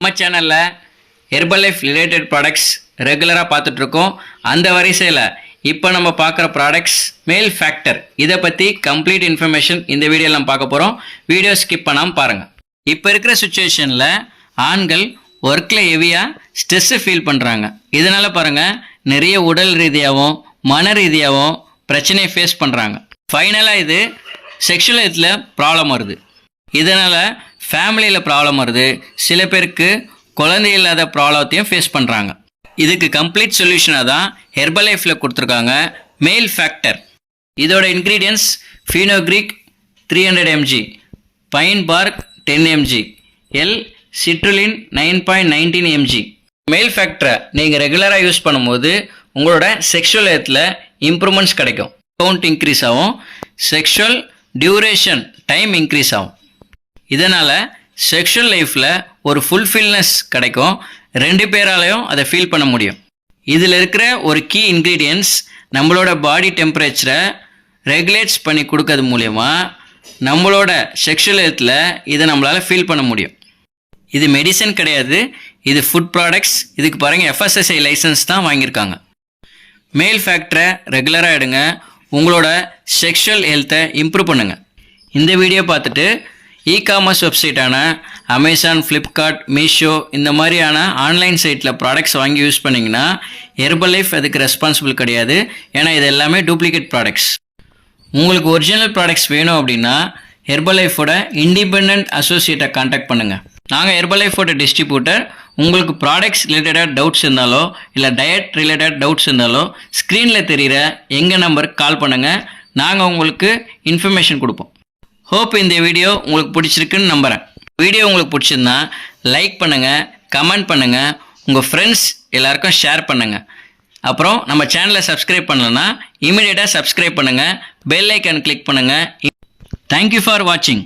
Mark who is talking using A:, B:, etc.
A: நம்ம சேனலில் herbal life related products ரெகுலராக பார்த்துட்ருக்கோம். அந்த வரிசையில் இப்போ நம்ம பார்க்குற ப்ராடக்ட்ஸ் மேல் ஃபேக்டர் இதை பற்றி கம்ப்ளீட் இன்ஃபர்மேஷன் இந்த வீடியோவில் நம்ம பார்க்க போகிறோம் வீடியோ ஸ்கிப் பண்ணாமல் பாருங்கள் இப்போ இருக்கிற சுச்சுவேஷனில் ஆண்கள் ஒர்க்கில் ஹெவியாக ஸ்ட்ரெஸ்ஸை ஃபீல் பண்ணுறாங்க இதனால் பாருங்கள் நிறைய உடல் ரீதியாகவும் மன ரீதியாகவும் பிரச்சனையை ஃபேஸ் பண்ணுறாங்க ஃபைனலாக இது செக்ஷுவல் ஹெல்த்தில் ப்ராப்ளம் வருது. இதனால் ஃபேமிலியில் ப்ராப்ளம் வருது. சில பேருக்கு குழந்தை இல்லாத ப்ராப்ளத்தையும் ஃபேஸ் பண்ணுறாங்க இதுக்கு கம்ப்ளீட் சொல்யூஷனாக தான் ஹெர்பல் லைஃப்பில் கொடுத்துருக்காங்க. மேல் ஃபேக்டர் இதோட ingredients fenugreek three hundred mg pine bark ten mg L citrulline nine point nineteen mg male ஃபேக்டரை நீங்கள் ரெகுலராக யூஸ் பண்ணும்போது உங்களோட செக்ஷுவல் ஹெல்த்தில் இம்ப்ரூவ்மெண்ட்ஸ் கிடைக்கும். கவுண்ட் இன்க்ரீஸ் ஆகும். செக்ஷுவல் டியூரேஷன் டைம் இன்க்ரீஸ் ஆகும். இதனால் செக்ஷுவல் லைஃப்பில் ஒரு ஃபுல்ஃபில்னஸ் கிடைக்கும். ரெண்டு பேராலையும் அதை ஃபீல் பண்ண முடியும். இதில் இருக்கிற ஒரு கீ இன்க்ரீடியன்ஸ் நம்மளோட பாடி டெம்பரேச்சரை ரெகுலேட்ஸ் பண்ணி கொடுக்கறது மூலயமா நம்மளோட செக்ஷுவல் ஹெல்த்தில் இதை நம்மளால் ஃபீல் பண்ண முடியும். இது மெடிசன் கிடையாது. இது ஃபுட் ப்ராடக்ட்ஸ் இதுக்கு பாருங்கள் எஃப்எஸ்எஸ்ஐ லைசன்ஸ் தான் வாங்கியிருக்காங்க. மேல் ஃபேக்டரை ரெகுலராக எடுங்க. உங்களோட செக்ஷுவல் ஹெல்த்தை இம்ப்ரூவ் பண்ணுங்கள் இந்த வீடியோ பார்த்துட்டு இ காமர்ஸ் வெப்சைட்டான அமேசான் ஃப்ளிப்கார்ட் மீஷோ இந்த மாதிரியான ஆன்லைன் சைட்டில் ப்ராடக்ட்ஸ் வாங்கி யூஸ் பண்ணிங்கன்னா ஹெர்பல் லைஃப் அதுக்கு ரெஸ்பான்சிபிள் கிடையாது. ஏன்னா இது எல்லாமே டூப்ளிகேட் ப்ராடக்ட்ஸ் உங்களுக்கு ஒரிஜினல் ப்ராடக்ட்ஸ் வேணும் அப்படின்னா ஹெர்பல் லைஃபோட இண்டிபெண்ட் அசோசியேட்டை காண்டாக்ட் பண்ணுங்கள் நாங்கள் ஹெர்பல் லைஃபோட டிஸ்ட்ரிபியூட்டர் உங்களுக்கு ப்ராடக்ட்ஸ் ரிலேட்டடாக டவுட்ஸ் இருந்தாலோ இல்லை டயட் ரிலேட்டட் டவுட்ஸ் இருந்தாலோ ஸ்க்ரீனில் தெரிகிற எங்கள் நம்பருக்கு கால் பண்ணுங்கள் நாங்கள் உங்களுக்கு இன்ஃபர்மேஷன் கொடுப்போம். ஹோப் இந்த வீடியோ உங்களுக்கு பிடிச்சிருக்குன்னு நம்புகிறேன் வீடியோ உங்களுக்கு பிடிச்சிருந்தா லைக் பண்ணுங்கள் கமெண்ட் பண்ணுங்கள் உங்கள் ஃப்ரெண்ட்ஸ் எல்லாருக்கும் ஷேர் பண்ணுங்கள் அப்புறம் நம்ம சேனலை சப்ஸ்கிரைப் பண்ணலன்னா இமீடியட்டாக சப்ஸ்கிரைப் பண்ணுங்கள் பெல் ஐக்கன் கிளிக் பண்ணுங்கள் தேங்க்யூ ஃபார் வாட்சிங்